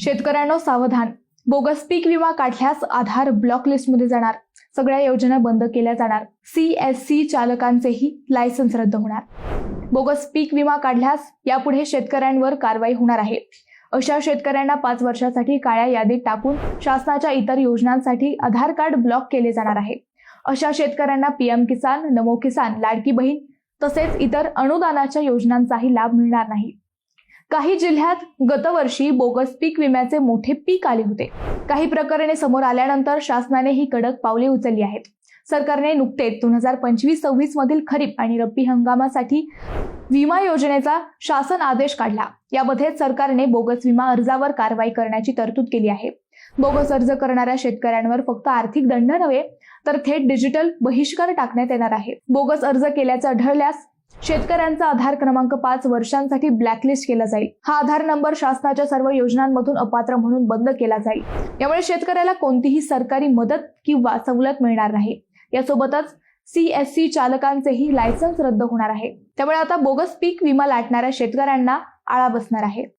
शेतकऱ्यांनो सावधान. बोगस पीक विमा काढल्यास आधार ब्लॉक लिस्टमध्ये जाणार. सगळ्या योजना बंद केल्या जाणार. सी एस सी चालकांचेही लायसन्स रद्द होणार. बोगस पीक विमा काढल्यास यापुढे शेतकऱ्यांवर कारवाई होणार आहे. अशा शेतकऱ्यांना पाच वर्षासाठी काळ्या यादीत टाकून शासनाच्या इतर योजनांसाठी आधार कार्ड ब्लॉक केले जाणार आहे. अशा शेतकऱ्यांना पीएम किसान नमो किसान लाडकी बहीण तसेच इतर अनुदानाच्या योजनांचाही लाभ मिळणार नाही. काही जिल्ह्यात गतवर्षी बोगस पीक विम्याचे मोठे पीक आले होते. काही प्रकरणे समोर आल्यानंतर शासनाने ही कडक पावले उचलली आहेत. सरकारने नुकतेच दोन हजार पंचवीस सव्वीस मधील खरीप आणि रब्बी हंगामासाठी विमा योजनेचा शासन आदेश काढला. यामध्ये सरकारने बोगस विमा अर्जावर कारवाई करण्याची तरतूद केली आहे. बोगस अर्ज करणाऱ्या शेतकऱ्यांवर फक्त आर्थिक दंड नव्हे तर थेट डिजिटल बहिष्कार टाकण्यात येणार आहे. बोगस अर्ज केल्याचं आढळल्यास शेतकऱ्यांचा आधार क्रमांक पाच वर्षांसाठी ब्लॅकलिस्ट केला जाईल. हा आधार नंबर शासनाच्या सर्व योजनांमधून अपात्र म्हणून बंद केला जाईल. यामुळे शेतकऱ्याला कोणतीही सरकारी मदत किंवा सवलत मिळणार नाही. यासोबतच सी एस सी चालकांचेही लायसन्स रद्द होणार आहे. त्यामुळे आता बोगस पीक विमा लाटणाऱ्या शेतकऱ्यांना आळा बसणार आहे.